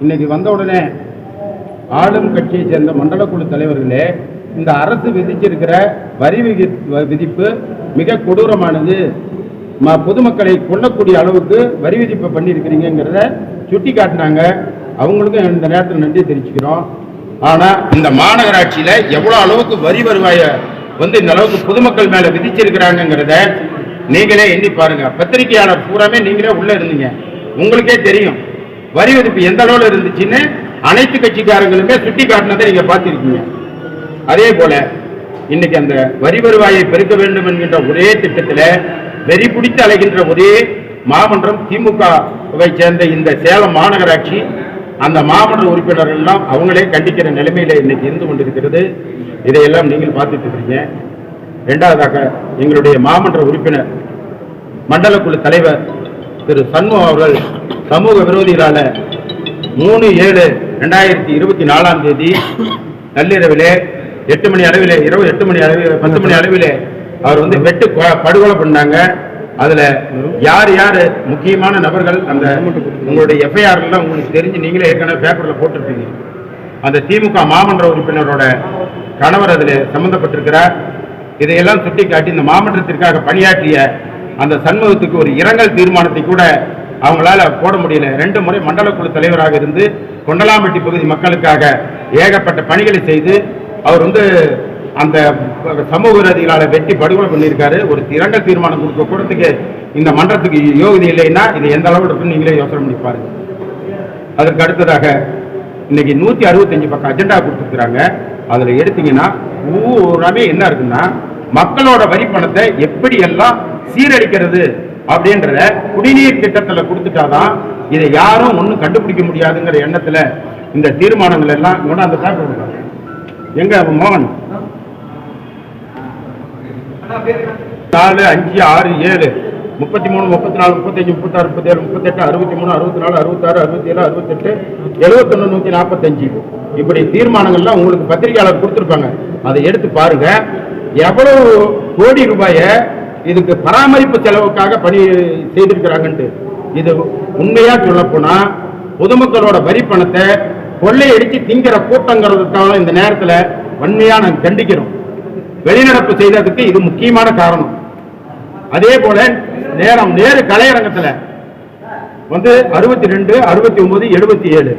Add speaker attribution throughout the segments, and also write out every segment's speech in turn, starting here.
Speaker 1: இன்னைக்கு வந்த உடனே ஆளும் கட்சியை சேர்ந்த மண்டல குழு தலைவர்களே இந்த அரசு விதிச்சிருக்கிற வரி விதி- விதிப்பு மிக கொடூரமானது. ம- பொதுமக்களை கொல்லக்கூடிய அளவுக்கு வரி விதிப்பை பண்ணியிருக்கிறீங்கிறத சுட்டி காட்டினாங்க அவங்களுக்கும் இந்த நேரத்தில் நன்றி தெரிவிச்சுக்கிறோம். ஆனால் இந்த மாநகராட்சியில் எவ்வளோ அளவுக்கு வரி வருவாயை வந்து இந்த அளவுக்கு பொதுமக்கள் மேலே விதிச்சிருக்கிறாங்கிறத நீங்களே எண்ணி பாருங்க. பத்திரிகையாளர் பூராமே நீங்களே உள்ளே இருந்தீங்க. உங்களுக்கே தெரியும். வரி விதிப்பு எந்த அளவில் இருந்துச்சுன்னு அனைத்து கட்சிக்காரங்களுமே சுட்டி காட்டினதை நீங்க பார்த்திருக்கீங்க. அதே போல இன்னைக்கு அந்த வரி வருவாயை பெருக்க வேண்டும் என்கின்ற ஒரே திட்டத்தில் வெறி பிடித்து அலைகின்ற ஒரே மாமன்றம் திமுகவை சேர்ந்த இந்த சேலம் மாநகராட்சி அந்த மாமன்ற உறுப்பினர்கள் எல்லாம் அவங்களே கண்டிக்கிற நிலைமையில இன்னைக்கு இருந்து கொண்டிருக்கிறது. இதையெல்லாம் நீங்கள் பார்த்துட்டு இருக்கிறீங்க இரண்டாவதாக எங்களுடைய மாமன்ற உறுப்பினர் மண்டல குழு தலைவர் திரு சண்முகம் அவர்கள் சமூக விரோதிகளால மூணு ஏழு ரெண்டாயிரத்தி இருபத்தி நாலாம் தேதி நள்ளிரவிலே எட்டு மணி அளவிலே இரவு எட்டு மணி அளவில் பத்து மணி அளவிலே அவர் வந்து வெட்டு படுகொலை பண்ணாங்க. அதுல யார் யார் முக்கியமான நபர்கள் அந்த உங்களுடைய எஃப்ஐஆர் எல்லாம் உங்களுக்கு தெரிஞ்சு நீங்களே ஏற்கனவே பேப்பர்ல போட்டிருப்பீங்க. அந்த திமுக மாமன்ற உறுப்பினரோட கணவர் அதில் சம்பந்தப்பட்டிருக்கிறார். இதையெல்லாம் சுட்டிக்காட்டி இந்த மாமன்றத்திற்காக பணியாற்றிய அந்த சண்முகத்துக்கு ஒரு இரங்கல் தீர்மானத்தை கூட அவங்களால போட முடியல. ரெண்டு முறை மண்டல குழு தலைவராக இருந்து கொண்டலாம்பட்டி பகுதி மக்களுக்காக ஏகப்பட்ட பணிகளை செய்து அவர் வந்து அந்த சமூக விரோதிகளால வெட்டி படுகொலை பண்ணியிருக்காரு. ஒரு திரண்ட தீர்மானம் கொடுக்க கூடத்துக்கு இந்த மன்றத்துக்கு யோகதி இல்லைன்னா இது எந்த அளவு இருக்குன்னு நீங்களே யோசனை பண்ணி பாருங்க. அதற்கு அடுத்ததாக இன்னைக்கு நூத்தி அறுபத்தஞ்சு பக்கம் அஜெண்டா கொடுத்துருக்குறாங்க. அதுல எடுத்தீங்கன்னா பூராமே என்ன இருக்குன்னா மக்களோட வரி பணத்தை எப்படி எல்லாம் சீரழிக்கிறது அப்படின்றத குடிநீர் திட்டத்துல கொடுத்துட்டாதான் இதை யாரும் ஒண்ணும் கண்டுபிடிக்க முடியாதுங்கிற எண்ணத்துல இந்த தீர்மானங்கள் எல்லாம் கொண்டாந்து அந்த எங்க மோகன்? நாலு அஞ்சு ஆறு ஏழு முப்பத்தி மூணு முப்பத்தி நாலு முப்பத்தஞ்சு முப்பத்தாறு முப்பத்தேழு முப்பத்தெட்டு அறுபத்தி மூணு அறுபத்தி நாலு அறுபத்தாறு அறுபத்தி ஏழு அறுபத்தெட்டு எழுபத்தொன்னு நூத்தி நாற்பத்தஞ்சு இப்படி தீர்மானங்கள்லாம் உங்களுக்கு பத்திரிகையாளர் கொடுத்துருப்பாங்க. அதை எடுத்து பாருங்க. எவ்வளவு கோடி ரூபாயை இதுக்கு பராமரிப்பு செலவுக்காக பணி செய்திருக்கிறாங்கன்ட்டு. இது உண்மையா சொல்லப்போனா பொதுமக்களோட வரி பணத்தை கொள்ளையடிச்சு திங்கிற கூட்டங்கிறதுக்காக இந்த நேரத்தில் வன்மையா நாங்கள் கண்டிக்கிறோம் வெளிநடப்பு செய்ததுக்கு இது முக்கியமான காரணம். அதே போல நேரம் நேரு கலையரங்கத்தில் வந்து அறுபத்தி ரெண்டு அறுபத்தி ஒன்பது எழுபத்தி ஏழு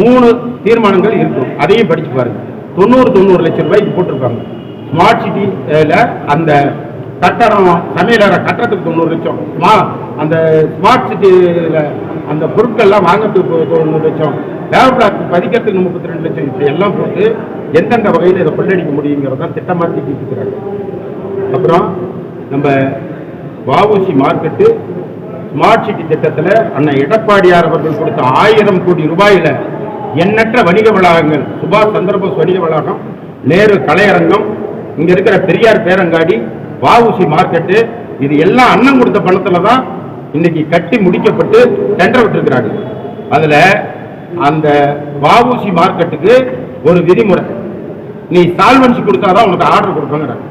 Speaker 1: மூணு தீர்மானங்கள் இருக்கும். அதையும் படிச்சு பாருங்க. தொண்ணூறு தொண்ணூறு லட்சம் ரூபாய்க்கு போட்டிருப்பாங்க ஸ்மார்ட் சிட்டியில் அந்த கட்டடம் சமையலற கட்டுறதுக்கு தொண்ணூறு லட்சம். மா அந்த ஸ்மார்ட் சிட்டியில் அந்த பொருட்கள்லாம் வாங்கிறதுக்கு தொண்ணூறு லட்சம். டெவலப்லாக் பதிக்கிறதுக்கு முப்பத்தி ரெண்டு லட்சம். இப்படி எல்லாம் போட்டு எந்தெந்த வகையில் இதை கொள்ளடிக்க முடியுங்கிறதான் திட்டமாக தீட்டிட்டு அப்புறம் நம்ம வஉசி மார்க்கெட்டு ஸ்மார்ட் சிட்டி திட்டத்தில் அண்ணன் எடப்பாடியார் அவர்கள் கொடுத்த ஆயிரம் கோடி ரூபாயில எண்ணற்ற வணிக வளாகங்கள் சுபாஷ் சந்திரபோஸ் வணிக வளாகம் நேரு கலையரங்கம் இங்கே இருக்கிற பெரியார் பேரங்காடி வாவுசி மார்க்கெட்டு இது எல்லாம் அண்ணன் கொடுத்த பணத்தில் தான் இன்னைக்கு கட்டி முடிக்கப்பட்டு டெண்டர் விட்டுருக்கிறாங்க. அதில் அந்த வஉசி மார்க்கெட்டுக்கு ஒரு விதிமுறை. நீ சால்வன்சி கொடுத்தாதான் உனக்கு ஆர்டர் கொடுப்பாங்கிறாங்க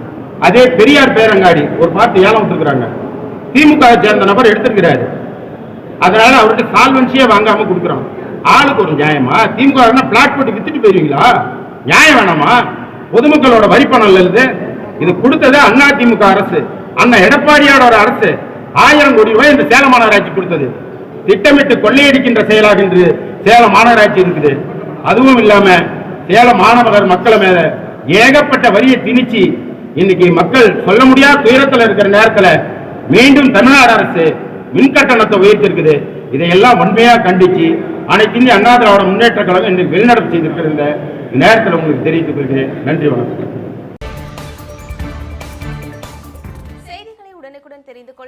Speaker 1: அதே பெரியார் பேரங்காடி ஒரு பார்த்து ஏலம் விட்டுருக்குறாங்க. திமுக சேர்ந்த நபர் எடுத்திருக்கிறாரு. அதனால அவர்கிட்ட சால்வன்சியே வாங்காம கொடுக்குறோம். ஆளுக்கு ஒரு நியாயமா? திமுக பிளாட் போட்டு வித்துட்டு போயிருவீங்களா? நியாயம் வேணாமா? பொதுமக்களோட வரி பணம் இருந்து இது கொடுத்தது அண்ணா திமுக அரசு. எடப்பாடியோட எடப்பாடியாரோட அரசு. ஆயிரம் கோடி ரூபாய் இந்த சேலம் மாநகராட்சி கொடுத்தது. திட்டமிட்டு கொள்ளையடிக்கின்ற செயலாக இன்று சேலம் மாநகராட்சி இருக்குது. அதுவும் இல்லாம சேலம் மாநகர் மக்களை மேல ஏகப்பட்ட வரியை திணிச்சு இன்னைக்கு மக்கள் சொல்ல முடியாத துயரத்தில் இருக்கிற நேரத்தில் மீண்டும் தமிழ்நாடு அரசு மின்கட்டணத்தை உயர்த்திருக்குது. இதையெல்லாம் உண்மையா கண்டிச்சு அனைத்து இந்திய அண்ணா திராவிட முன்னேற்ற கழகம் இன்றைக்கு வெளிநடப்பு செய்திருக்கிற நேரத்தில் உங்களுக்கு தெரிவித்துக் கொள்கிறேன். நன்றி வணக்கம்.